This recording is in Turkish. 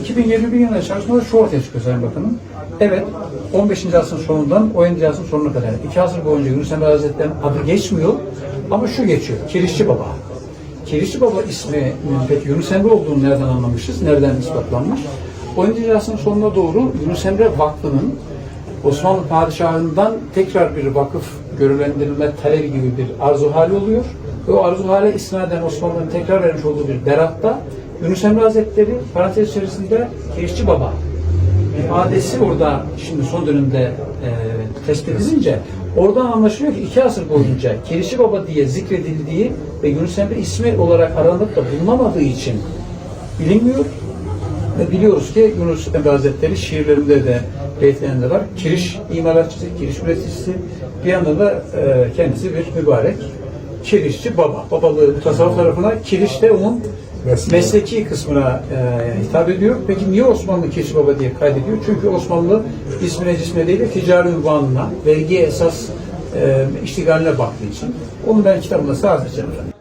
2021 yılında çalışmada şu ortaya çıkıyor Sayın Bakanım. Evet, 15. asrın sonundan 17. asrın sonuna kadar iki asır boyunca Yunus Emre Hazretleri'nin adı geçmiyor ama şu geçiyor, Kirişçi Baba. Kirişçi Baba ismi peki Yunus Emre olduğunu nereden anlamışız, nereden ispatlanmış? 17. asrın sonuna doğru Yunus Emre Vakfı'nın Osmanlı padişahından tekrar bir vakıf görevlendirilme talebi gibi bir arzu hali oluyor. Ve o arzu hale istinaden Osmanlı'nın tekrar vermiş olduğu bir beratta Yunus Emre Hazretleri parantez içerisinde Kirişçi Baba ifadesi orada şimdi son dönemde e, tespit edilince oradan anlaşılıyor ki iki asır boyunca Kirişçi Baba diye zikredildiği ve Yunus Emre ismi olarak aranıp da bulunamadığı için bilinmiyor. Ve biliyoruz ki Yunus Emre Hazretleri şiirlerinde de beytlerinde var. Kiriş imalatçısı, kiriş üreticisi. Bir yandan da e, kendisi bir mübarek kirişçi baba. Babalığı tasavvuf tarafına kiriş de onun Mesleki. mesleki kısmına e, hitap ediyor. Peki niye Osmanlı Kirişçi Baba diye kaydediyor? Çünkü Osmanlı ismine cismine değil de ticari ünvanına, vergiye esas e, iştigaline baktığı için. Onu ben kitabımda sadece efendim.